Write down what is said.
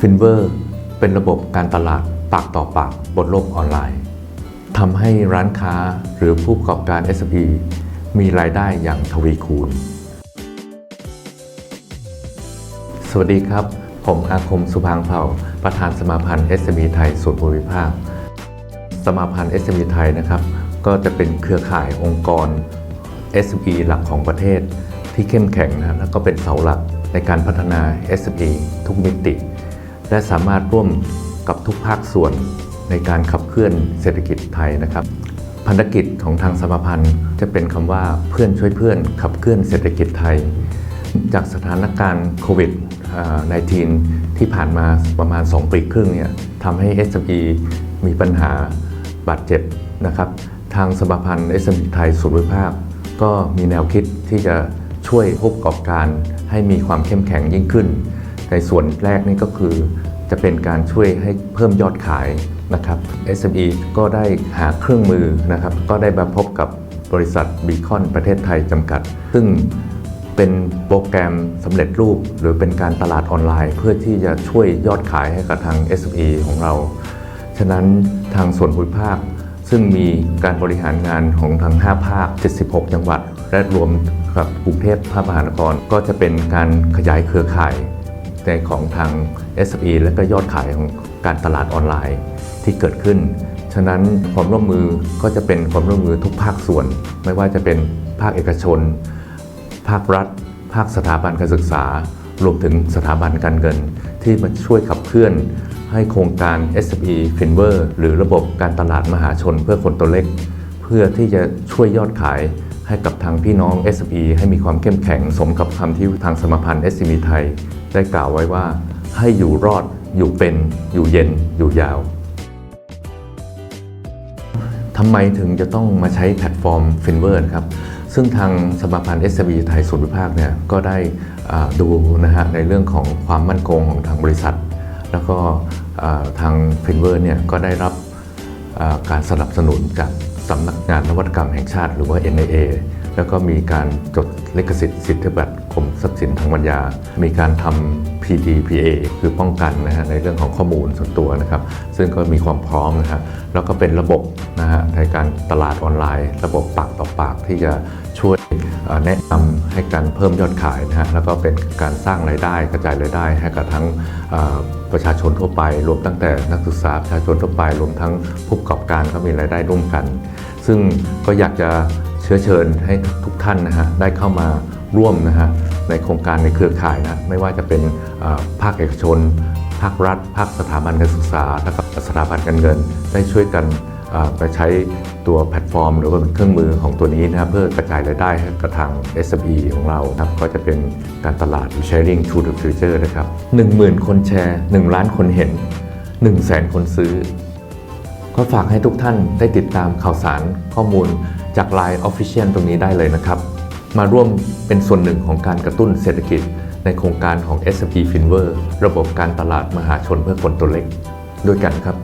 ฟินเวอร์เป็นระบบการตลาดปากต่อปากบนโลกออนไลน์ทำให้ร้านค้าหรือผู้ประกอบการ SME มีรายได้อย่างทวีคูณ สวัสดีครับ ผมอาคมสุพังเผ่า ประธานสมาพันธ์ SME ไทยส่วนภูมิภาค สมาพันธ์ SME ไทยนะครับ ก็จะเป็นเครือข่ายองค์กร SME หลักของประเทศที่เข้มแข็งนะแล้วก็เป็นเสาหลักในการพัฒนา SME ทุกมิติ และสามารถร่วมกับทุกภาคส่วนในการขับเคลื่อนเศรษฐกิจไทยนะครับ พันธกิจของทางสมาพันธ์จะเป็นคำว่าเพื่อนช่วยเพื่อนขับเคลื่อนเศรษฐกิจไทย จากสถานการณ์โควิด 19 ที่ผ่านมาประมาณ 2 ปีครึ่งเนี่ยทำให้ SME มีปัญหาบาดเจ็บนะครับ ทางสมาพันธ์ SME ไทยส่วนภูมิภาค ก็มีแนวคิดที่จะช่วยผู้ประกอบการให้มีความเข้มแข็งยิ่งขึ้น ในส่วนแรกนี่ก็คือจะเป็นการช่วยให้เพิ่มยอดขายนะครับ SME ก็ได้หาเครื่องมือนะครับ ก็ได้มาพบกับบริษัทบีคอนประเทศไทยจำกัด ซึ่งเป็นโปรแกรมสำเร็จรูป หรือเป็นการตลาดออนไลน์ เพื่อที่จะช่วยยอดขายให้กับทาง SME ของเรา ฉะนั้นทางส่วนภูมิภาค ซึ่งมีการบริหารงานของทั้ง 5 ภาค 76 จังหวัด และรวมกับกรุงเทพมหานครก็จะเป็นการขยายเครือข่าย ในของทาง SME และก็ยอดขายของการตลาดออนไลน์ที่เกิดขึ้น ฉะนั้นความร่วมมือก็จะเป็นความร่วมมือทุกภาคส่วน ไม่ว่าจะเป็นภาคเอกชน ภาครัฐ ภาคสถาบันการศึกษา รวมถึงสถาบันการเงิน ที่มาช่วยขับเคลื่อนให้โครงการ SME f i n v e r หรือระบบการตลาดมหาชนเพื่อคนตัวเล็ก เพื่อที่จะช่วยยอดขายให้กับทางพี่น้อง SME ให้มีความเข้มแข็งสมกับคำที่ทางสมาพันธ์ SME ไทย ได้กล่าวไว้ว่า ให้อยู่รอดอยู่เป็นอยู่เย็นอยู่ยาวทำไมถึงจะต้องมาใช้แพลตฟอร์ม f i n v e r ครับ ซึ่งทางสมาพันธ์ SME ไทยส่วนภูมิภาคเนี่ยก็ได้ดูนะฮะในเรื่องของความมั่นคงของทางบริษัท แล้วก็ทาง f i n v e r เนี่ยก็ได้รับการสนับสนุนจากสำนักงานนวัตกรรมแห่งชาติหรือว่า NIA แล้วก็มีการจดลิขสิทธิ์สิทธิบัตร มทรัพย์สินทางปัญญา มีการทำ PDPA คือป้องกันนะฮะในเรื่องของข้อมูลส่วนตัวนะครับ ซึ่งก็มีความพร้อมนะฮะแล้วก็เป็นระบบนะฮะในการตลาดออนไลน์ ระบบปากต่อปากที่จะช่วยแนะนำให้การเพิ่มยอดขายนะฮะแล้วก็เป็นการสร้างรายได้กระจายรายได้ให้กับทั้งประชาชนทั่วไป รวมตั้งแต่นักศึกษาประชาชนทั่วไป รวมทั้งผู้ประกอบการก็มีรายได้ร่วมกัน ซึ่งก็อยากจะเชื้อเชิญให้ทุกท่านนะฮะได้เข้ามาร่วมนะฮะ ในโครงการในเครือข่ายนะไม่ว่าจะเป็นภาคเอกชน ภาครัฐ ภาคสถาบันการศึกษาและก็สถาบันการเงิน ได้ช่วยกันไปใช้ตัวแพลตฟอร์ม หรือว่าเป็นเครื่องมือของตัวนี้นะครับเพื่อกระจายรายได้ให้กับทาง SME ของเราครับก็จะเป็นการตลาด sharing to the future นะครับ 10,000 คนแชร์ 1 ล้านคนเห็น 1 0 0 0 0แสนคนซื้อ ก็ฝากให้ทุกท่านได้ติดตามข่าวสารข้อมูลจาก Line Official ตรงนี้ได้เลยนะครับ มาร่วมเป็นส่วนหนึ่งของการกระตุ้นเศรษฐกิจ ในโครงการของ s p f i n v e r ระบบการตลาดมหาชนเพื่อคนตัวเล็ก ด้วยกันครับ